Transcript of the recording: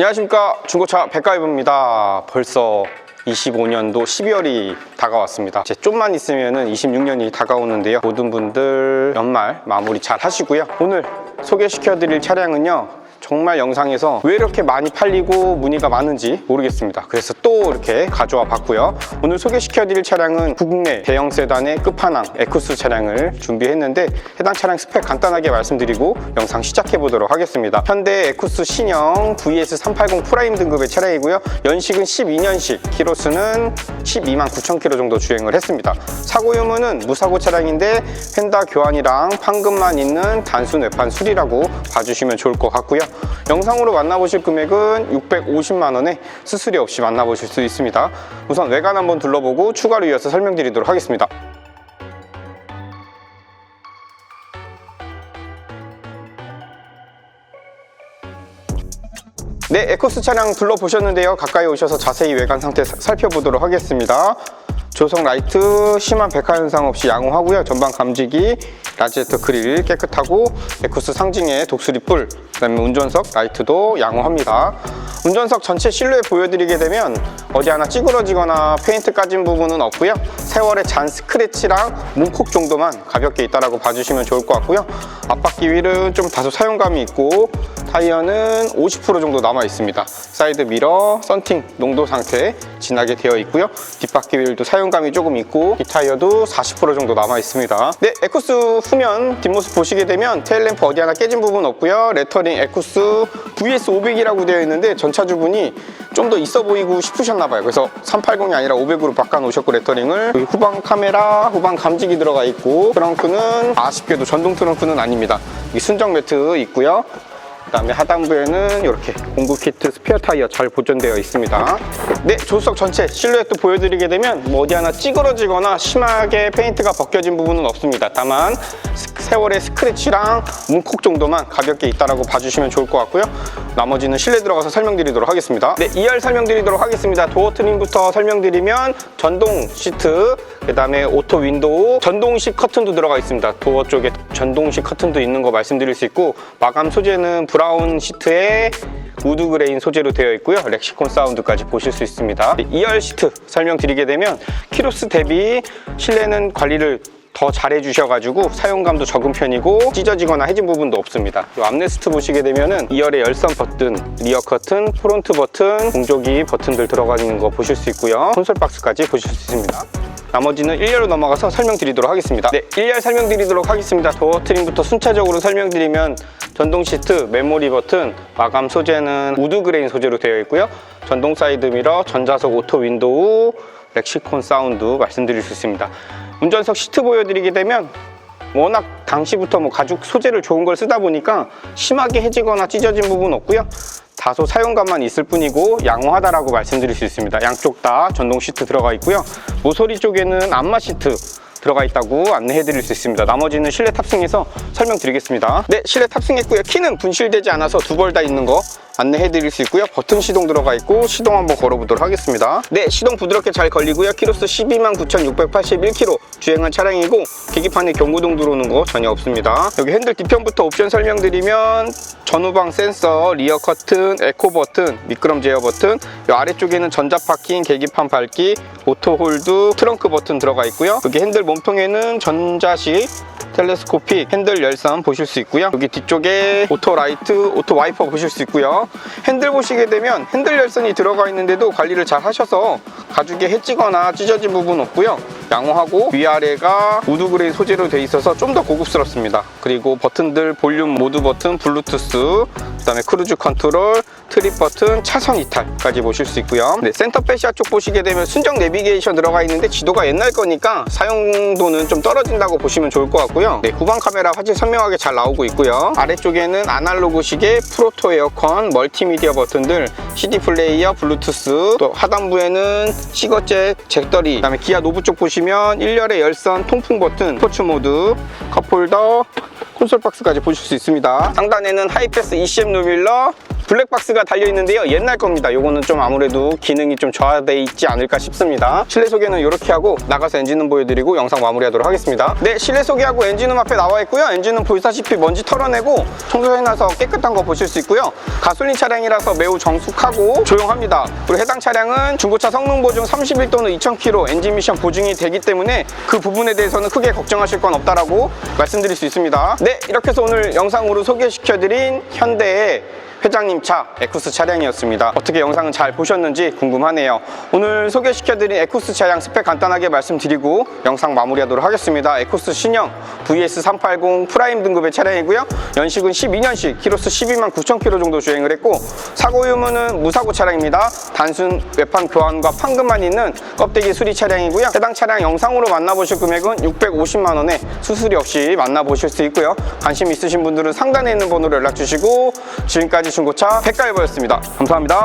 안녕하십니까. 중고차 백가이브입니다. 벌써 25년도 12월이 다가왔습니다. 이제 좀만 있으면 26년이 다가오는데요. 모든 분들 연말 마무리 잘 하시고요. 오늘 소개시켜 드릴 차량은요 정말 영상에서 왜 이렇게 많이 팔리고 문의가 많은지 모르겠습니다. 그래서 또 이렇게 가져와 봤고요. 오늘 소개시켜 드릴 차량은 국내 대형 세단의 끝판왕 에쿠스 차량을 준비했는데 해당 차량 스펙 간단하게 말씀드리고 영상 시작해 보도록 하겠습니다. 현대 에쿠스 신형 VS380 프라임 등급의 차량이고요. 연식은 12년식 키로수는 12만 9천 킬로 정도 주행을 했습니다. 사고 유무는 무사고 차량인데 펜다 교환이랑 판금만 있는 단순 외판 수리라고 봐주시면 좋을 것 같고요 영상으로 만나보실 금액은 650만 원에 수수료 없이 만나보실 수 있습니다 우선 외관 한번 둘러보고 추가로 이어서 설명드리도록 하겠습니다 네, 에코스 차량 둘러보셨는데요. 가까이 오셔서 자세히 외관 상태 사- 살펴보도록 하겠습니다. 조성 라이트 심한 백화 현상 없이 양호하고요. 전방 감지기, 라지에터 그릴 깨끗하고 에코스 상징의 독수리 뿔, 그다음에 운전석 라이트도 양호합니다. 운전석 전체 실루엣 보여드리게 되면 어디 하나 찌그러지거나 페인트 까진 부분은 없고요. 세월의 잔 스크래치랑 문콕 정도만 가볍게 있다라고 봐주시면 좋을 것 같고요. 앞바퀴 휠은 좀 다소 사용감이 있고 타이어는 50% 정도 남아 있습니다. 사이드 미러, 썬팅 농도 상태 진하게 되어 있고요. 뒷바퀴 휠도 사용 감이 조금 있고 이 타이어도 40% 정도 남아 있습니다. 네, 에쿠스 후면 뒷모습 보시게 되면 테일램프 어디 하나 깨진 부분 없고요. 레터링 에쿠스 VS500이라고 되어 있는데 전차주분이 좀 더 있어 보이고 싶으셨나봐요. 그래서 380이 아니라 500으로 바꿔 놓으셨고 레터링을 후방 카메라, 후방 감지기 들어가 있고 트렁크는 아쉽게도 전동 트렁크는 아닙니다. 이 순정 매트 있고요. 그 다음에 하단부에는 이렇게 공구 키트 스페어 타이어 잘 보존되어 있습니다. 네, 조수석 전체 실루엣도 보여드리게 되면 뭐 어디 하나 찌그러지거나 심하게 페인트가 벗겨진 부분은 없습니다. 다만 스- 세월의 스크래치랑 문콕 정도만 가볍게 있다라고 봐주시면 좋을 것 같고요. 나머지는 실내 들어가서 설명드리도록 하겠습니다. 네, 2열 설명드리도록 하겠습니다. 도어 트림부터 설명드리면 전동 시트, 그 다음에 오토 윈도우, 전동식 커튼도 들어가 있습니다. 도어 쪽에 전동식 커튼도 있는 거 말씀드릴 수 있고 마감 소재는 운 시트에 우드 그레인 소재로 되어 있고요. 렉시콘 사운드까지 보실 수 있습니다. 2열 시트 설명드리게 되면 키로스 대비 실내는 관리를 더 잘해 주셔가지고 사용감도 적은 편이고 찢어지거나 해진 부분도 없습니다. 이 암레스트 보시게 되면은 2열의 열선 버튼, 리어 커튼, 프론트 버튼, 공조기 버튼들 들어가 있는 거 보실 수 있고요. 콘솔 박스까지 보실 수 있습니다. 나머지는 1열로 넘어가서 설명드리도록 하겠습니다. 네, 1열 설명드리도록 하겠습니다. 도어 트림부터 순차적으로 설명드리면 전동 시트, 메모리 버튼, 마감 소재는 우드 그레인 소재로 되어 있고요. 전동 사이드 미러, 전자석 오토 윈도우, 렉시콘 사운드 말씀드릴 수 있습니다. 운전석 시트 보여드리게 되면 워낙 당시부터 뭐 가죽 소재를 좋은 걸 쓰다 보니까 심하게 해지거나 찢어진 부분 없고요. 다소 사용감만 있을 뿐이고 양호하다라고 말씀드릴 수 있습니다. 양쪽 다 전동 시트 들어가 있고요. 모서리 쪽에는 안마 시트 들어가 있다고 안내해 드릴 수 있습니다. 나머지는 실내 탑승해서 설명드리겠습니다. 네, 실내 탑승했고요. 키는 분실되지 않아서 두 벌 다 있는 거 안내해 드릴 수 있고요. 버튼 시동 들어가 있고 시동 한번 걸어보도록 하겠습니다. 네, 시동 부드럽게 잘 걸리고요. 키로수 12만 9,681km 주행한 차량이고 계기판에 경고등 들어오는 거 전혀 없습니다. 여기 핸들 뒤편부터 옵션 설명드리면 전후방 센서, 리어 커튼, 에코 버튼, 미끄럼 제어 버튼 이 아래쪽에는 전자 파킹, 계기판 밝기, 오토 홀드, 트렁크 버튼 들어가 있고요. 여기 핸들 몸통에는 전자식 텔레스코픽 핸들 열선 보실 수 있고요. 여기 뒤쪽에 오토 라이트, 오토 와이퍼 보실 수 있고요. 핸들 보시게 되면 핸들 열선이 들어가 있는데도 관리를 잘 하셔서 가죽에 해지거나 찢어진 부분 없고요. 양호하고 위아래가 우드 그레인 소재로 돼 있어서 좀 더 고급스럽습니다. 그리고 버튼들 볼륨 모드 버튼, 블루투스, 그 다음에 크루즈 컨트롤, 트립 버튼, 차선 이탈까지 보실 수 있고요. 네, 센터 패시아 쪽 보시게 되면 순정 내비게이션 들어가 있는데 지도가 옛날 거니까 사용도는 좀 떨어진다고 보시면 좋을 것 같고요. 네, 후방 카메라 화질 선명하게 잘 나오고 있고요. 아래쪽에는 아날로그 시계, 프로토 에어컨, 멀티미디어 버튼들, CD 플레이어, 블루투스, 또 하단부에는 시거잭, 잭더리, 그다음에 기아 노브 쪽 보시면 1열의 열선, 통풍 버튼, 스포츠 모드, 컵홀더, 콘솔 박스까지 보실 수 있습니다. 상단에는 하이패스 ECM 루밀러, 블랙박스가 달려있는데요. 옛날 겁니다. 요거는 좀 아무래도 기능이 좀 저하돼 있지 않을까 싶습니다. 실내 소개는 이렇게 하고 나가서 엔진음 보여드리고 영상 마무리하도록 하겠습니다. 네, 실내 소개하고 엔진음 앞에 나와 있고요. 엔진은 보시다시피 먼지 털어내고 청소해놔서 깨끗한 거 보실 수 있고요. 가솔린 차량이라서 매우 정숙하고 조용합니다. 그리고 해당 차량은 중고차 성능 보증 31 또는 2000km 엔진 미션 보증이 되기 때문에 그 부분에 대해서는 크게 걱정하실 건 없다라고 말씀드릴 수 있습니다. 네, 이렇게 해서 오늘 영상으로 소개시켜드린 현대의 회장님 차 에쿠스 차량이었습니다. 어떻게 영상은 잘 보셨는지 궁금하네요. 오늘 소개시켜드린 에쿠스 차량 스펙 간단하게 말씀드리고 영상 마무리하도록 하겠습니다. 에쿠스 신형 VS380 프라임 등급의 차량이고요. 연식은 12년식, 키로수 12만 9천 킬로 정도 주행을 했고 사고 유무는 무사고 차량입니다. 단순 외판 교환과 판금만 있는 껍데기 수리 차량이고요. 해당 차량 영상으로 만나보실 금액은 650만 원에 수수료 없이 만나보실 수 있고요. 관심 있으신 분들은 상단에 있는 번호로 연락 주시고 지금까 지 중고차 백가이버였습니다. 감사합니다.